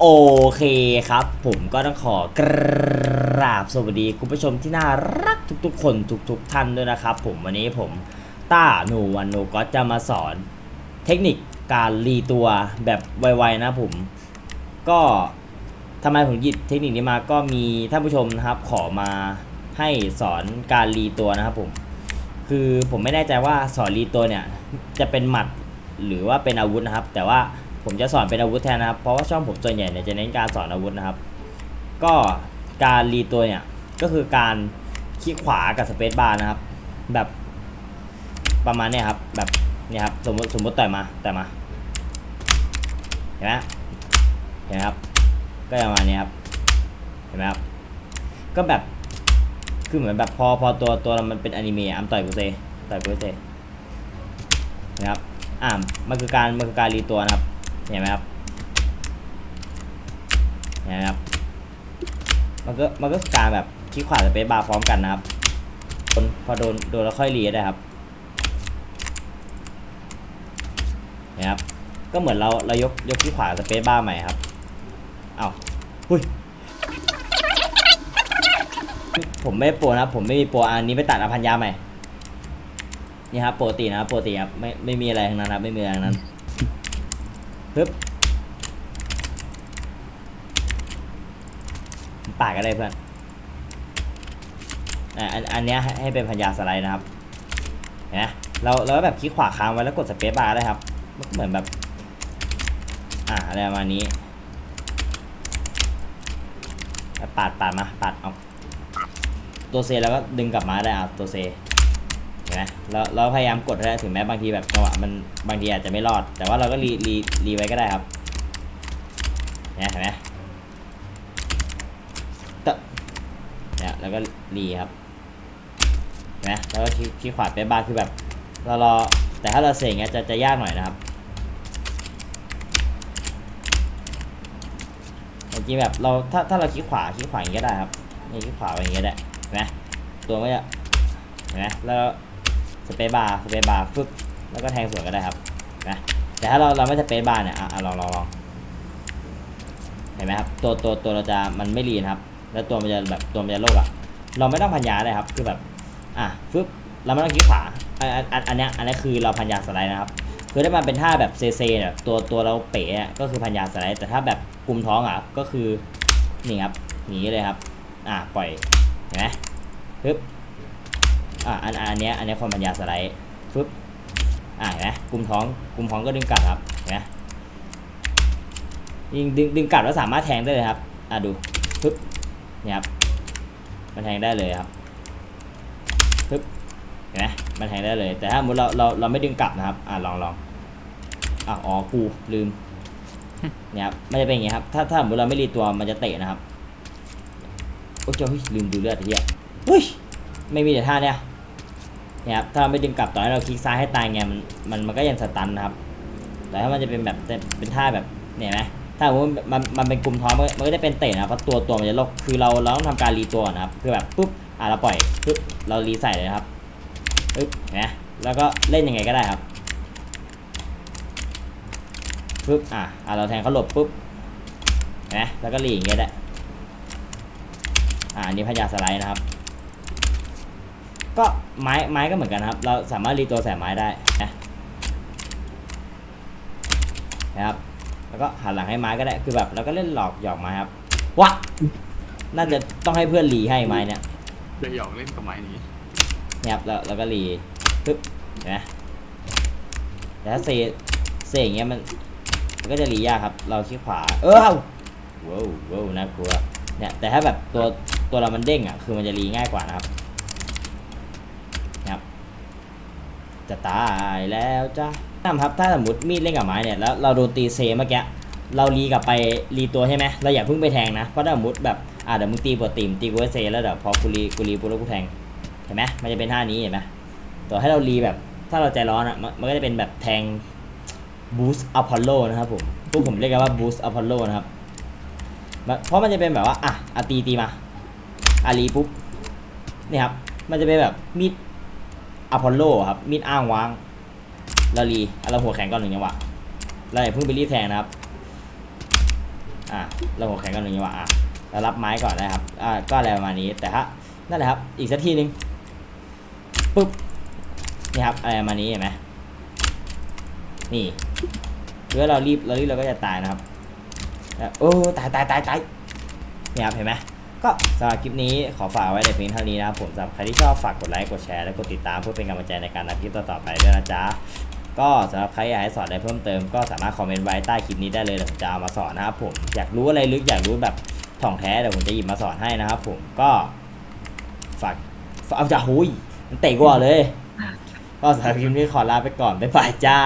โอเคครับ ผมก็ต้องขอกราบสวัสดีคุณผู้ชมที่น่ารักทุกๆ คนทุกๆ ท่านด้วยนะครับ ผมวันนี้ผมต้าหนูวันหนูก็จะมาสอนเทคนิคการรีตัวแบบไวๆนะผมก็ทำไมผมหยิบเทคนิคนี้มาก็มีท่านผู้ชมนะครับ ขอมาให้สอนการรีตัวนะครับผม คือผมไม่แน่ใจว่าสอนรีตัวเนี่ยจะเป็นหมัดหรือว่าเป็นอาวุธนะครับ แต่ว่า ผมจะสอนเป็นอาวุธแทนนะครับ เพราะว่าช่องผมส่วนใหญ่เนี่ยจะเน้นการสอนอาวุธนะครับ ก็การรีตัวเนี่ยก็คือการคลิกขวากับสเปซบาร์นะครับ แบบประมาณเนี้ยครับ แบบเนี่ยครับสมมติสมมติต่อยมาต่อยมาเห็นไหมเห็นไหมครับก็ประมาณนี้ครับเห็นไหมครับก็แบบคือเหมือนแบบพอพอตัวตัวมันเป็นอนิเมะอัมต่อยกูเซต่อยกูเซนะครับอ่ามันคือการมันคือการรีตัวนะครับ เห็นไหมครับเห็นไหมครับมันก็มันก็การแบบคลิกขวาสเปซบาร์พร้อมกันนะครับโดนพอโดนโดนแล้วค่อยรีได้ครับนะครับ ก็เหมือนเราเรายกยกที่ขวาสเปซบาร์ใหม่ครับ เอ้าหุ้ยผมไม่โปรนะครับผมไม่มีโปรอันนี้ไปตัดอภัญญาใหม่ นี่ครับโปกตินะครับโปกติครับไม่ไม่มีอะไรทั้งนั้นครับ ไม่มีอะไรทั้งนั้น ปึ๊บปากก็ได้เพื่อนอันอันเนี้ยให้เป็นพัญาสไลด์นะครับเนไหมเราเราแบบคลิกขวาค้างไว้แล้วกดสเปซบาร์ได้ครับมันก็เหมือนแบบ อ่าอะไรประมาณนี้ปาดปาดมาปาดเอาตัวเซแล้วก็ดึงกลับมาได้อะตัวเซ เห็นไหมเราเราพยายามกดให้ได้ถึงแม้บางทีแบบจังหวะมันบางทีอาจจะไม่รอด แต่ว่าเราก็รีรีรีไว้ก็ได้ครับเนี่ยเห็นไหมตะเนี่ยแล้วก็รีครับเห็นไหมแล้วก็คลิกคลิกขวาไปบ้างคือแบบเรารอแต่ถ้าเราเสกเงี้ยจะจะยากหน่อยนะครับจริงๆแบบเราถ้าถ้าเราคลิกขวาคลิกขวาอย่างนี้ก็ได้ครับนี่คลิกขวาอย่างนี้ก็ได้เห็นไหมตัวก็จะเห็นไหมแล้ว สเปซบาร์สเปซบาร์ฟึบแล้วก็แทงสวนก็ได้ครับนไหมแต่ถ้าเราเราไม่สเปซบาร์เนี่ยอะอะลองลองลองเห็นไหมครับตัวตัวตัวเราจะมันไม่รีนครับ แล้วตัวมันจะแบบตัวมันจะโลกอะเราไม่ต้องพันยาเลยครับคือแบบอะฟึบเราไม่ต้องคลิกขวาอันอันอันนี้อันนี้คือเราพันยาสไลด์นะครับคือถ้ามันเป็นท่าแบบเซเซเนี่ยตัวตัวเราเป๋อะก็คือพันยาสไลด์แต่ถ้าแบบกลุ่มท้องอะก็คือนี่ครับหนีเลยครับ อะปล่อยเห็นไหมปึ๊บ อะอันอันเนี้ยอันเนี้ยคนพันยาสไลด์ปึ๊บอะเห็นไหมกลุ่มท้องกลุ่มท้องก็ดึงกลับครับเห็นไหมยิงดึงดึงกลับแล้วสามารถแทงได้เลยครับอะดูปึ๊บเนี่ยครับมันแทงได้เลยครับปึ๊บเห็นไหมมันแทงได้เลย แต่ถ้าสมมติเราเราเราไม่ดึงกลับนะครับอ่าลองลองอะอ๋อกูลืมเนี่ยครับมันจะเป็นอย่างงี้ครับถ้าถ้าสมมติเราไม่รีตัวมันจะเตะนะครับโอ้ยเจ้าเฮ้ยลืมดูเลือดเหี้ยเฮ้ยไม่มีแต่ท่าเนี่ย เนี่ยครับถ้าเราไม่ดึงกลับต่อให้เราคลิกซ้ายให้ตายไงมันมันมันก็ยังสตันนะครับแต่ถ้ามันจะเป็นแบบเป็นท่าแบบเนี่ยนไหมถ้าสมมติมันมันเป็นกลุ่มท้องมันก็จะเป็นเตะนะเพราะตัวตัวมันจะลกคือเราเราต้องทำการรีตัวนะครับคือแบบปุ๊บอะเราปล่อยปุ๊บเรารีใส่เลยนะครับปึ๊บนไหมแล้วก็เล่นยังไงก็ได้ครับปึ๊บอะอะเราแทงเขาหลบปุ๊บนไหมแล้วก็หลีอย่างเงี้ยแหละอะอันนี้พญาสไลด์นะครับ ก็ ไม้ไม้ก็เหมือนกันนะครับ เราสามารถรีตัวใส่ไม้ได้นะนะครับ แล้วก็หันหลังให้ไม้ก็ได้ คือแบบเราก็เล่นหลอกหยอกไม้ครับวะน่าจะต้องให้เพื่อนรีให้ไม้เนี่ยจะหยอกเล่นกับไม้นี้เนี่ยครับแล้วแล้วก็รีปึ๊บเห็นไหมแต่ถ้าเซเซอย่างเงี้ยมันมันก็จะรียากครับ เราคลิกขวา เออว้าวว้าวน่ากลัวเนี่ยแต่ถ้าแบบตัวตัวเรามันเด้งอะคือมันจะรีง่ายกว่านะครับนะครับ จะตายแล้วจ้าครับถ้าสมมติมีดเล่นกับไม้เนี่ยแล้วเราโดนตีเซเมื่อกี้เรารีกลับไปรีตัวใช่ไหมเราอย่าเพิ่งไปแทงนะ เพราะถ้าสมมติแบบอ่าเดี๋ยวมึงตีปวดตีมตีกูเซแล้วเดี๋ยวพอกูรีกูรีปุ๊บแล้วกูแทงเห็นไหมมันจะเป็นท่านี้เห็นไหมต่อให้เรารีแบบถ้าเราใจร้อนอะมันก็จะเป็นแบบแทง boost Apollo นะครับผมพวกผมเรียกกันว่า boost Apollo นะครับเพราะมันจะเป็นแบบว่าอะอาตีตีมาอารีปุ๊บนี่ครับมันจะเป็นแบบมีด Apollo ครับ มีดอ้างว้างเรารีเราหัวแข็งก่อนหนึ่งจังหวะเราอย่าเพิ่งไปรีบแทงนะครับ อะเราหัวแข็งกันหนึ่งจังหวะอะเรารับไม้ก่อนนะครับ อ่า ก็อะไรประมาณนี้ แต่ถ้านั่นแหละครับ อีกสักทีหนึ่งปุ๊บ นี่ครับ อะไรประมาณนี้เห็นไหมนี่เพื่อเรารีบเรารีบเราก็จะตายนะครับ โอ้ ตายตายตายตายนี่ครับ เห็นไหม ก็สำหรับคลิปนี้ขอฝากไว้แต่เพียงเท่านี้นะครับผมสำหรับใครที่ชอบฝากกดไลค์กดแชร์และกดติดตามเพื่อเป็นกำลังใจในการทำคลิปต่อๆไปด้วยนะจ๊ะก็สำหรับใครอยากให้สอนอะไรเพิ่มเติมก็สามารถคอมเมนต์ไว้ใต้คลิปนี้ได้เลยเดี๋ยวผมจะเอามาสอนนะครับผมอยากรู้อะไรลึกอยากรู้แบบถ่องแท้เดี๋ยวผมจะหยิบมาสอนให้นะครับผมก็ฝากฝากเอาจะหุยมันเตะกว่าเลย ก็สำหรับคลิปนี้ขอลาไปก่อนบ๊ายบายจ้า